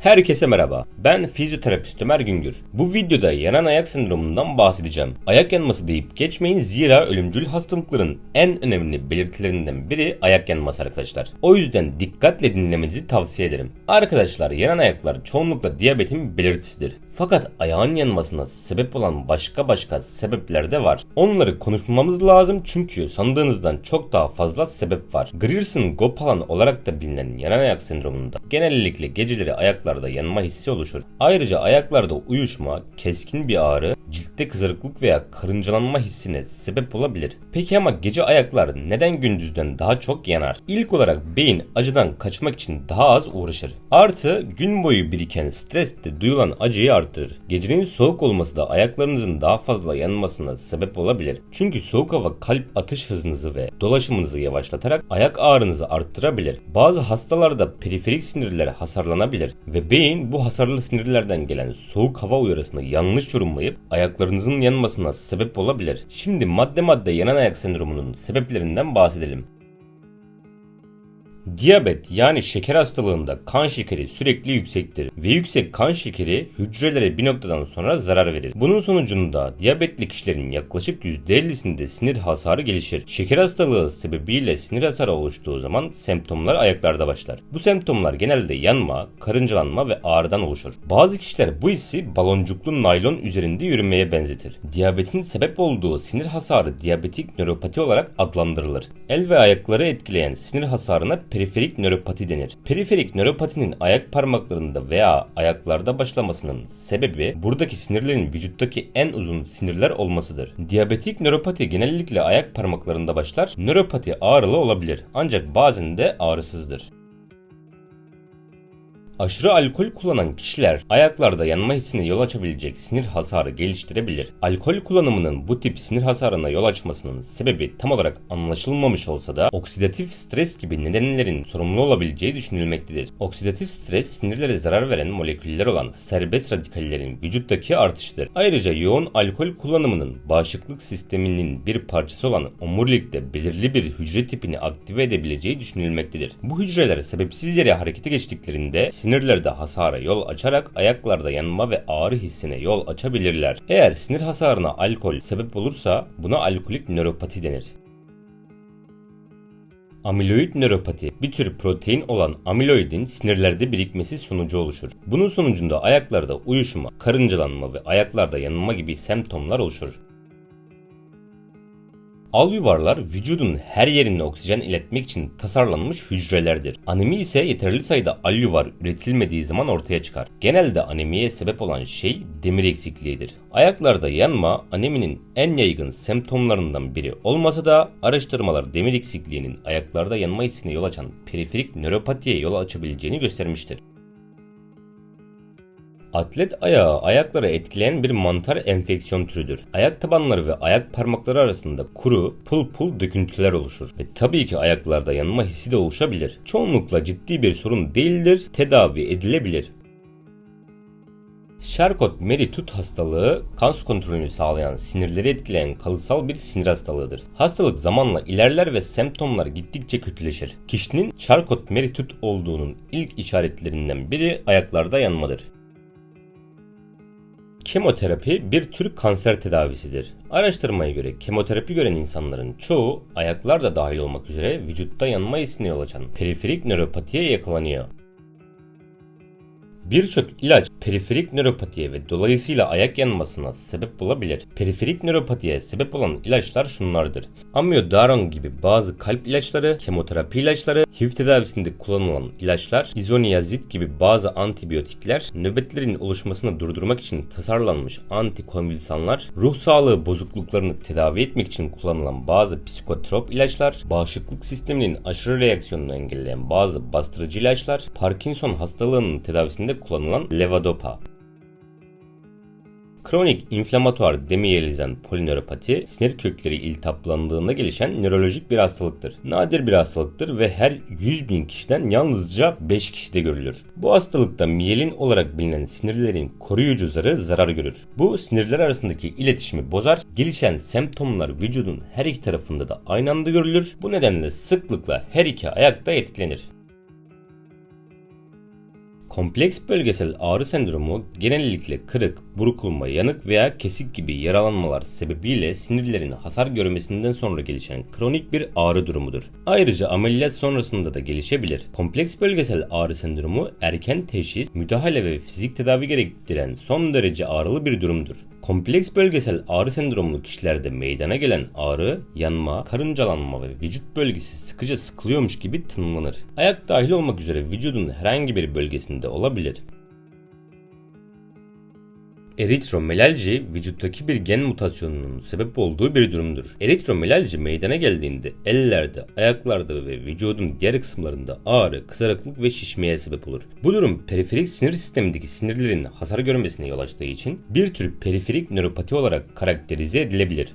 Herkese merhaba. Ben fizyoterapist Ömer Güngör. Bu videoda yanan ayak sendromundan bahsedeceğim. Ayak yanması deyip geçmeyin zira ölümcül hastalıkların en önemli belirtilerinden biri ayak yanması arkadaşlar. O yüzden dikkatle dinlemenizi tavsiye ederim. Arkadaşlar yanan ayaklar çoğunlukla diyabetin belirtisidir. Fakat ayağın yanmasına sebep olan başka başka sebepler de var. Onları konuşmamız lazım çünkü sandığınızdan çok daha fazla sebep var. Grierson-Gopalan olarak da bilinen yanan ayak sendromunda genellikle geceleri ayaklarda yanma hissi oluşur. Ayrıca ayaklarda uyuşma, keskin bir ağrı, ciltte kızarıklık veya karıncalanma hissine sebep olabilir. Peki ama gece ayaklar neden gündüzden daha çok yanar? İlk olarak beyin acıdan kaçmak için daha az uğraşır. Artı gün boyu biriken stres de duyulan acıyı arttırır. Gecenin soğuk olması da ayaklarınızın daha fazla yanmasına sebep olabilir. Çünkü soğuk hava kalp atış hızınızı ve dolaşımınızı yavaşlatarak ayak ağrınızı arttırabilir. Bazı hastalarda periferik sinirler hasarlanabilir ve beyin bu hasarlı sinirlerden gelen soğuk hava uyarısını yanlış yorumlayıp ayaklarınızın yanmasına sebep olabilir. Şimdi madde madde yanan ayak sendromunun sebeplerinden bahsedelim. Diyabet yani şeker hastalığında kan şekeri sürekli yüksektir ve yüksek kan şekeri hücrelere bir noktadan sonra zarar verir. Bunun sonucunda diyabetli kişilerin yaklaşık %50'sinde sinir hasarı gelişir. Şeker hastalığı sebebiyle sinir hasarı oluştuğu zaman semptomlar ayaklarda başlar. Bu semptomlar genelde yanma, karıncalanma ve ağrıdan oluşur. Bazı kişiler bu hissi baloncuklu naylon üzerinde yürümeye benzetir. Diyabetin sebep olduğu sinir hasarı diyabetik nöropati olarak adlandırılır. El ve ayakları etkileyen sinir hasarına periferik nöropati denir. Periferik nöropatinin ayak parmaklarında veya ayaklarda başlamasının sebebi buradaki sinirlerin vücuttaki en uzun sinirler olmasıdır. Diyabetik nöropati genellikle ayak parmaklarında başlar. Nöropati ağrılı olabilir ancak bazen de ağrısızdır. Aşırı alkol kullanan kişiler ayaklarda yanma hissine yol açabilecek sinir hasarı geliştirebilir. Alkol kullanımının bu tip sinir hasarına yol açmasının sebebi tam olarak anlaşılmamış olsa da oksidatif stres gibi nedenlerin sorumlu olabileceği düşünülmektedir. Oksidatif stres sinirlere zarar veren moleküller olan serbest radikallerin vücuttaki artışıdır. Ayrıca yoğun alkol kullanımının bağışıklık sisteminin bir parçası olan omurilikte belirli bir hücre tipini aktive edebileceği düşünülmektedir. Bu hücreler sebepsiz yere harekete geçtiklerinde sinirlerde hasara yol açarak ayaklarda yanma ve ağrı hissine yol açabilirler. Eğer sinir hasarına alkol sebep olursa buna alkolik nöropati denir. Amiloid nöropati bir tür protein olan amiloidin sinirlerde birikmesi sonucu oluşur. Bunun sonucunda ayaklarda uyuşma, karıncalanma ve ayaklarda yanma gibi semptomlar oluşur. Alüvarlar vücudun her yerine oksijen iletmek için tasarlanmış hücrelerdir. Anemi ise yeterli sayıda alüvar üretilmediği zaman ortaya çıkar. Genelde anemiye sebep olan şey demir eksikliğidir. Ayaklarda yanma aneminin en yaygın semptomlarından biri olmasa da araştırmalar demir eksikliğinin ayaklarda yanma hissine yol açan periferik nöropatiye yol açabileceğini göstermiştir. Atlet ayağı ayakları etkileyen bir mantar enfeksiyon türüdür. Ayak tabanları ve ayak parmakları arasında kuru, pul pul döküntüler oluşur. Ve tabii ki ayaklarda yanma hissi de oluşabilir. Çoğunlukla ciddi bir sorun değildir, tedavi edilebilir. Charcot-Marie-Tooth hastalığı kas kontrolünü sağlayan sinirleri etkileyen kalıtsal bir sinir hastalığıdır. Hastalık zamanla ilerler ve semptomlar gittikçe kötüleşir. Kişinin Charcot-Marie-Tooth olduğunun ilk işaretlerinden biri ayaklarda yanmadır. Kemoterapi bir tür kanser tedavisidir. Araştırmaya göre kemoterapi gören insanların çoğu ayaklar da dahil olmak üzere vücutta yanma hissine yol açan periferik nöropatiye yakalanıyor. Birçok ilaç periferik nöropatiye ve dolayısıyla ayak yanmasına sebep olabilir. Periferik nöropatiye sebep olan ilaçlar şunlardır. Amiodaron gibi bazı kalp ilaçları, kemoterapi ilaçları, HIV tedavisinde kullanılan ilaçlar, izoniyazid gibi bazı antibiyotikler, nöbetlerin oluşmasını durdurmak için tasarlanmış antikonvülsanlar, ruh sağlığı bozukluklarını tedavi etmek için kullanılan bazı psikotrop ilaçlar, bağışıklık sisteminin aşırı reaksiyonunu engelleyen bazı bastırıcı ilaçlar, Parkinson hastalığının tedavisinde kullanılan levodopa. Kronik inflamatuar demiyelizan polinöropati sinir kökleri iltihaplandığında gelişen nörolojik bir hastalıktır. Nadir bir hastalıktır ve her 100 bin kişiden yalnızca 5 kişide görülür. Bu hastalıkta miyelin olarak bilinen sinirlerin koruyucu zarı zarar görür. Bu sinirler arasındaki iletişimi bozar, gelişen semptomlar vücudun her iki tarafında da aynı anda görülür. Bu nedenle sıklıkla her iki ayakta etkilenir. Kompleks bölgesel ağrı sendromu genellikle kırık, burkulma, yanık veya kesik gibi yaralanmalar sebebiyle sinirlerin hasar görmesinden sonra gelişen kronik bir ağrı durumudur. Ayrıca ameliyat sonrasında da gelişebilir. Kompleks bölgesel ağrı sendromu erken teşhis, müdahale ve fizik tedavi gerektiren son derece ağrılı bir durumdur. Kompleks bölgesel ağrı sendromlu kişilerde meydana gelen ağrı, yanma, karıncalanma ve vücut bölgesi sıkıca sıkılıyormuş gibi tanımlanır. Ayak dahil olmak üzere vücudun herhangi bir bölgesinde olabilir. Eritromelalji vücuttaki bir gen mutasyonunun sebep olduğu bir durumdur. Eritromelalji meydana geldiğinde ellerde, ayaklarda ve vücudun diğer kısımlarında ağrı, kızarıklık ve şişmeye sebep olur. Bu durum periferik sinir sistemindeki sinirlerin hasar görmesine yol açtığı için bir tür periferik nöropati olarak karakterize edilebilir.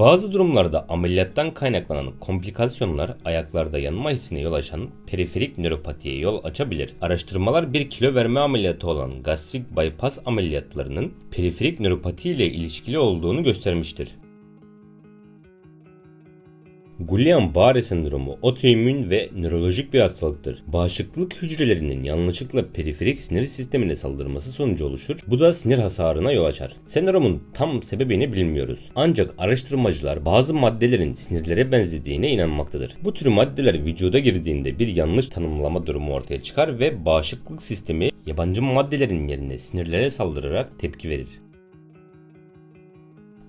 Bazı durumlarda ameliyattan kaynaklanan komplikasyonlar ayaklarda yanma hissine yol açan periferik nöropatiye yol açabilir. Araştırmalar bir kilo verme ameliyatı olan gastrik bypass ameliyatlarının periferik nöropati ile ilişkili olduğunu göstermiştir. Guillain-Barré sendromu otoimmün ve nörolojik bir hastalıktır. Bağışıklık hücrelerinin yanlışlıkla periferik sinir sistemine saldırması sonucu oluşur. Bu da sinir hasarına yol açar. Sendromun tam sebebini bilmiyoruz. Ancak araştırmacılar bazı maddelerin sinirlere benzediğine inanmaktadır. Bu tür maddeler vücuda girdiğinde bir yanlış tanımlama durumu ortaya çıkar ve bağışıklık sistemi yabancı maddelerin yerine sinirlere saldırarak tepki verir.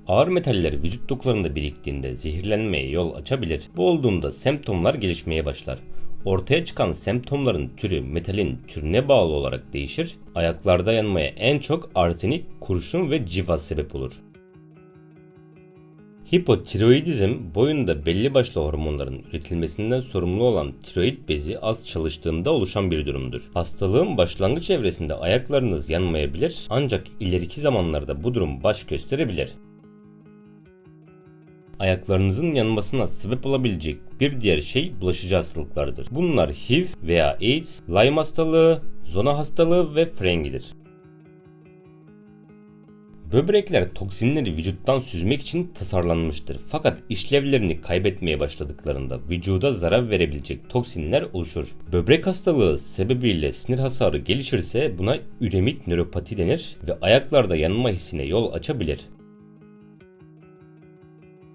Ağır metaller vücut dokularında biriktiğinde zehirlenmeye yol açabilir. Bu olduğunda semptomlar gelişmeye başlar. Ortaya çıkan semptomların türü metalin türüne bağlı olarak değişir. Ayaklarda yanmaya en çok arsenik, kurşun ve civaz sebep olur. Hipotiroidizm boyunda belli başlı hormonların üretilmesinden sorumlu olan tiroid bezi az çalıştığında oluşan bir durumdur. Hastalığın başlangıç evresinde ayaklarınız yanmayabilir ancak ileriki zamanlarda bu durum baş gösterebilir ayaklarınızın yanmasına sebep olabilecek bir diğer şey bulaşıcı hastalıklardır. Bunlar HIV veya AIDS, Lyme hastalığı, zona hastalığı ve frengidir. Böbrekler toksinleri vücuttan süzmek için tasarlanmıştır. Fakat işlevlerini kaybetmeye başladıklarında vücuda zarar verebilecek toksinler oluşur. Böbrek hastalığı sebebiyle sinir hasarı gelişirse buna üremik nöropati denir ve ayaklarda yanma hissine yol açabilir.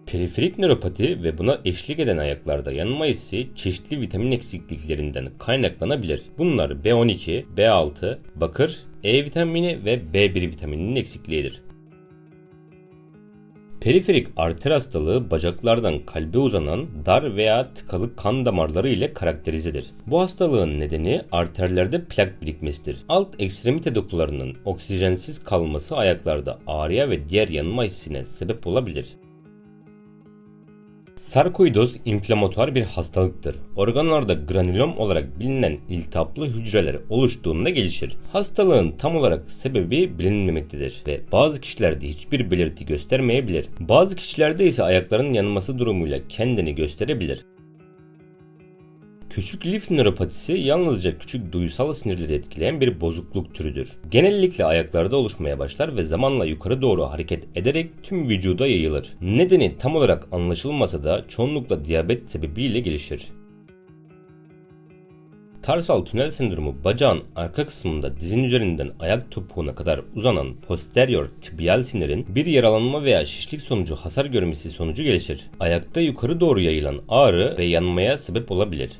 Periferik nöropati ve buna eşlik eden ayaklarda yanma hissi çeşitli vitamin eksikliklerinden kaynaklanabilir. Bunlar B12, B6, bakır, E vitamini ve B1 vitamininin eksikliğidir. Periferik arter hastalığı bacaklardan kalbe uzanan dar veya tıkalı kan damarları ile karakterizedir. Bu hastalığın nedeni arterlerde plak birikmesidir. Alt ekstremite dokularının oksijensiz kalması ayaklarda ağrıya ve diğer yanma hissine sebep olabilir. Sarkoidoz inflamatuar bir hastalıktır. Organlarda granülom olarak bilinen iltihaplı hücreler oluştuğunda gelişir. Hastalığın tam olarak sebebi bilinmemektedir ve bazı kişilerde hiçbir belirti göstermeyebilir. Bazı kişilerde ise ayakların yanması durumuyla kendini gösterebilir. Küçük lif nöropatisi yalnızca küçük duysal sinirleri etkileyen bir bozukluk türüdür. Genellikle ayaklarda oluşmaya başlar ve zamanla yukarı doğru hareket ederek tüm vücuda yayılır. Nedeni tam olarak anlaşılmasa da çoğunlukla diyabet sebebiyle gelişir. Tarsal tünel sendromu bacağın arka kısmında dizin üzerinden ayak topuğuna kadar uzanan posterior tibial sinirin bir yaralanma veya şişlik sonucu hasar görmesi sonucu gelişir. Ayakta yukarı doğru yayılan ağrı ve yanmaya sebep olabilir.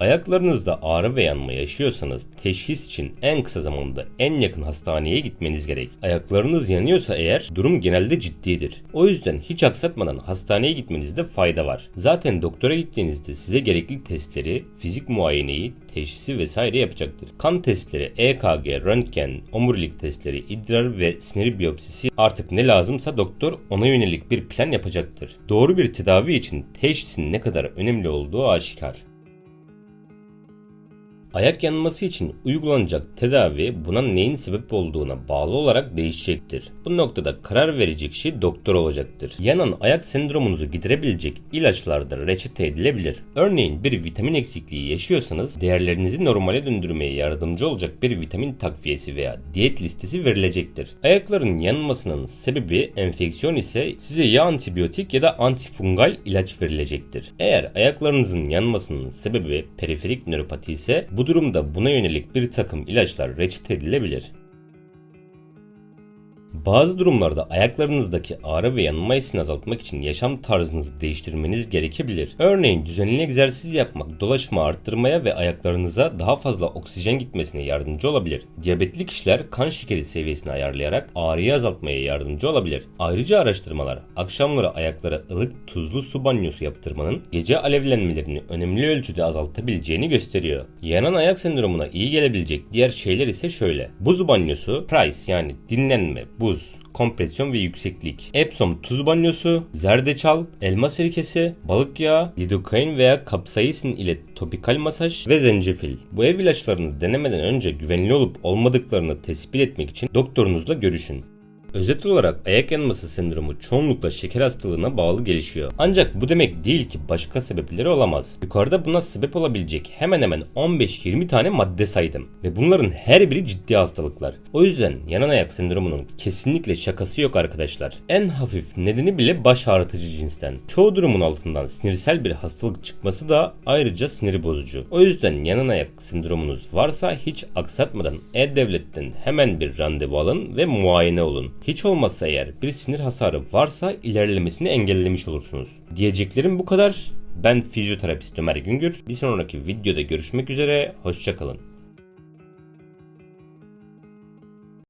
Ayaklarınızda ağrı ve yanma yaşıyorsanız teşhis için en kısa zamanda en yakın hastaneye gitmeniz gerek. Ayaklarınız yanıyorsa eğer durum genelde ciddidir. O yüzden hiç aksatmadan hastaneye gitmenizde fayda var. Zaten doktora gittiğinizde size gerekli testleri, fizik muayeneyi, teşhisi vesaire yapacaktır. Kan testleri, EKG, röntgen, omurilik testleri, idrar ve sinir biyopsisi artık ne lazımsa doktor ona yönelik bir plan yapacaktır. Doğru bir tedavi için teşhisin ne kadar önemli olduğu aşikar. Ayak yanması için uygulanacak tedavi buna neyin sebep olduğuna bağlı olarak değişecektir. Bu noktada karar verecek kişi doktor olacaktır. Yanan ayak sendromunuzu giderebilecek ilaçlar da reçete edilebilir. Örneğin bir vitamin eksikliği yaşıyorsanız değerlerinizi normale döndürmeye yardımcı olacak bir vitamin takviyesi veya diyet listesi verilecektir. Ayakların yanmasının sebebi enfeksiyon ise size ya antibiyotik ya da antifungal ilaç verilecektir. Eğer ayaklarınızın yanmasının sebebi periferik nöropati ise bu durumda buna yönelik bir takım ilaçlar reçete edilebilir. Bazı durumlarda ayaklarınızdaki ağrı ve yanma hissini azaltmak için yaşam tarzınızı değiştirmeniz gerekebilir. Örneğin düzenli egzersiz yapmak dolaşma arttırmaya ve ayaklarınıza daha fazla oksijen gitmesine yardımcı olabilir. Diyabetli kişiler kan şekeri seviyesini ayarlayarak ağrıyı azaltmaya yardımcı olabilir. Ayrıca araştırmalar akşamları ayaklara ılık tuzlu su banyosu yaptırmanın gece alevlenmelerini önemli ölçüde azaltabileceğini gösteriyor. Yanan ayak sendromuna iyi gelebilecek diğer şeyler ise şöyle. Buz banyosu, price yani dinlenme, buz, kompresyon ve yükseklik. Epsom tuz banyosu, zerdeçal, elma sirkesi, balık yağı, lidokain veya kapsaisin ile topikal masaj ve zencefil. Bu ev ilaçlarını denemeden önce güvenli olup olmadıklarını tespit etmek için doktorunuzla görüşün. Özet olarak ayak yanması sendromu çoğunlukla şeker hastalığına bağlı gelişiyor. Ancak bu demek değil ki başka sebepleri olamaz. Yukarıda buna sebep olabilecek hemen hemen 15-20 tane madde saydım ve bunların her biri ciddi hastalıklar. O yüzden yanan ayak sendromunun kesinlikle şakası yok arkadaşlar. En hafif nedeni bile baş ağrıtıcı cinsten. Çoğu durumun altından sinirsel bir hastalık çıkması da ayrıca sinir bozucu. O yüzden yanan ayak sendromunuz varsa hiç aksatmadan E-Devlet'ten hemen bir randevu alın ve muayene olun. Hiç olmazsa eğer bir sinir hasarı varsa ilerlemesini engellemiş olursunuz. Diyeceklerim bu kadar. Ben fizyoterapist Ömer Güngör. Bir sonraki videoda görüşmek üzere. Hoşçakalın.